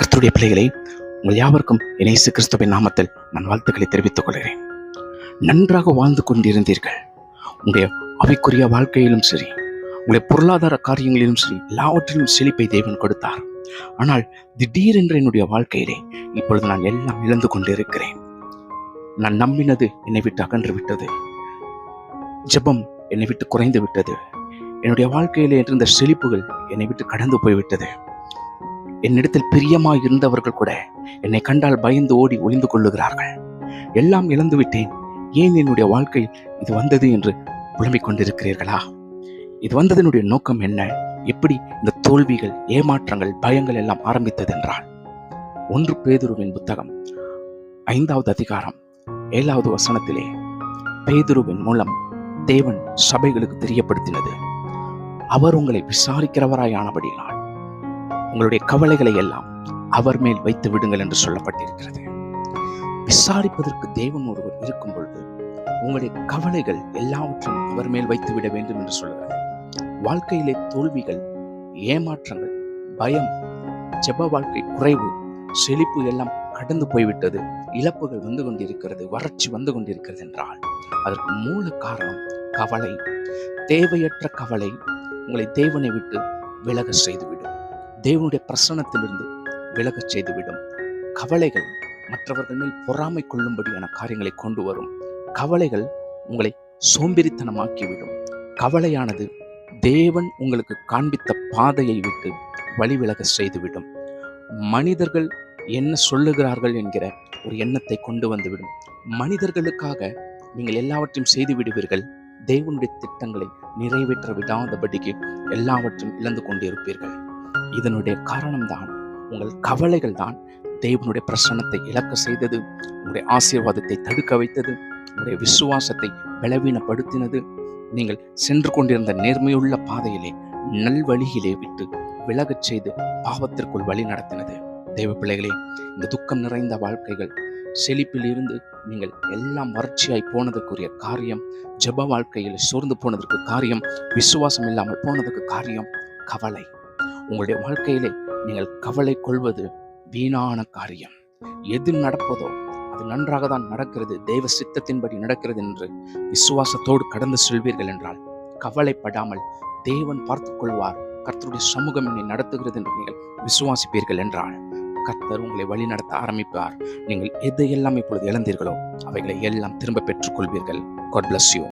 கர்த்தருடைய பிள்ளைகளை உங்கள் யாவருக்கும் இயேசு கிறிஸ்துவின் நாமத்தில் நான் வாழ்த்துக்களை தெரிவித்துக் கொள்கிறேன். நன்றாக வாழ்ந்து கொண்டிருந்தீர்கள். உங்களுடைய அவைக்குரிய வாழ்க்கையிலும் சரி உங்களுடைய பொருளாதார காரியங்களிலும் சரி எல்லாவற்றிலும் செழிப்பை தேவன் கொடுத்தார். ஆனால் திடீரென்று என்னுடைய வாழ்க்கையிலே இப்பொழுது நான் எல்லாம் இழந்து கொண்டிருக்கிறேன். நான் நம்பினது என்னை விட்டு அகன்று விட்டது. ஜெபம் என்னை விட்டு குறைந்து விட்டது. என்னுடைய வாழ்க்கையிலே இருந்த செழிப்புகள் என்னை விட்டு கடந்து போய்விட்டது. என்னிடத்தில் பிரியமாய் இருந்தவர்கள் கூட என்னை கண்டால் பயந்து ஓடி ஒளிந்து கொள்ளுகிறார்கள். எல்லாம் இழந்து விட்டேன் ஏன் என்னுடைய வாழ்க்கை இது வந்தது என்று புலம்பிக் கொண்டிருக்கிறீர்களா? இது வந்ததனுடைய நோக்கம் என்ன? எப்படி இந்த தோல்விகள் ஏமாற்றங்கள் பயங்கள் எல்லாம் ஆரம்பித்தது என்றால் ஒன்று பேதுருவின் புத்தகம் ஐந்தாவது அதிகாரம் ஏழாவது வசனத்திலே பேதுருவின் மூலம் தேவன் சபைகளுக்கு தெரியப்படுத்தினது. அவர் உங்களை விசாரிக்கிறவராயானபடியினால். உங்களுடைய கவலைகளை எல்லாம் அவர் மேல் வைத்து விடுங்கள் என்று சொல்லப்பட்டிருக்கிறது. விசாரிப்பதற்கு தேவன் ஒருவர் இருக்கும் பொழுது உங்களுடைய கவலைகள் எல்லாவற்றையும் அவர் மேல் வைத்து விட வேண்டும் என்று சொல்கிறார் வாழ்க்கையிலே தோல்விகள் ஏமாற்றங்கள் பயம் ஜெப வாழ்க்கை குறைவு செழிப்பு எல்லாம் கடந்து போய்விட்டது. இழப்புகள் வந்து கொண்டிருக்கிறது வறட்சி வந்து கொண்டிருக்கிறது என்றால் அதற்கு மூல காரணம் கவலை. தேவையற்ற கவலை உங்களை தேவனை விட்டு விலக செய்துவிடும். தேவனுடைய பிரசனத்திலிருந்து விலகச் செய்துவிடும். கவலைகள் மற்றவர்கள் மேல் பொறாமை கொள்ளும்படியான காரியங்களை கொண்டு வரும். கவலைகள் உங்களை சோம்பேறித்தனமாக்கிவிடும். கவலையானது தேவன் உங்களுக்கு காண்பித்த பாதையை விட்டு வழிவிலக செய்துவிடும். மனிதர்கள் என்ன சொல்லுகிறார்கள் என்கிற ஒரு எண்ணத்தை கொண்டு வந்துவிடும். மனிதர்களுக்காக நீங்கள் எல்லாவற்றையும் செய்து விடுவீர்கள். தேவனுடைய திட்டங்களை நிறைவேற்ற விடாதபடிக்கு எல்லாவற்றையும் இழந்து கொண்டிருப்பீர்கள். இதனுடைய காரணம்தான் உங்கள் கவலைகள் தான் தேவனுடைய பிரசன்னத்தை இழக்க செய்தது. உங்களுடைய ஆசீர்வாதத்தை தடுக்க வைத்தது. உங்களுடைய விசுவாசத்தை பலவீனப்படுத்தினது. நீங்கள் சென்று கொண்டிருந்த நேர்மையுள்ள பாதையிலே நல்வழியிலே விட்டு விலகச் செய்து பாவத்திற்குள் வழி நடத்தினது. தெய்வ பிள்ளைகளே இந்த துக்கம் நிறைந்த வாழ்க்கைகள் செழிப்பில் இருந்து நீங்கள் எல்லாம் வறட்சியாய் போனதற்குரிய காரியம் ஜப வாழ்க்கையில் சோர்ந்து போனதற்கு காரியம் விசுவாசம் இல்லாமல் போனதுக்கு காரியம் கவலை. உங்களுடைய வாழ்க்கையிலே நீங்கள் கவலை கொள்வது வீணான காரியம். எது நடப்பதோ அது நன்றாக தான் நடக்கிறது. தெய்வ சித்தத்தின்படி நடக்கிறது என்று விசுவாசத்தோடு கடந்து செல்வீர்கள் என்றால் கவலைப்படாமல் தேவன் பார்த்து கொள்வார். கர்த்தருடைய சமூகம் என்னை நடத்துகிறது என்று நீங்கள் விசுவாசிப்பீர்கள் என்றால் கர்த்தர் உங்களை வழி நடத்த ஆரம்பிப்பார். நீங்கள் எதையெல்லாம் இப்பொழுது இழந்தீர்களோ அவைகளை எல்லாம் திரும்ப பெற்றுக் கொள்வீர்கள். God bless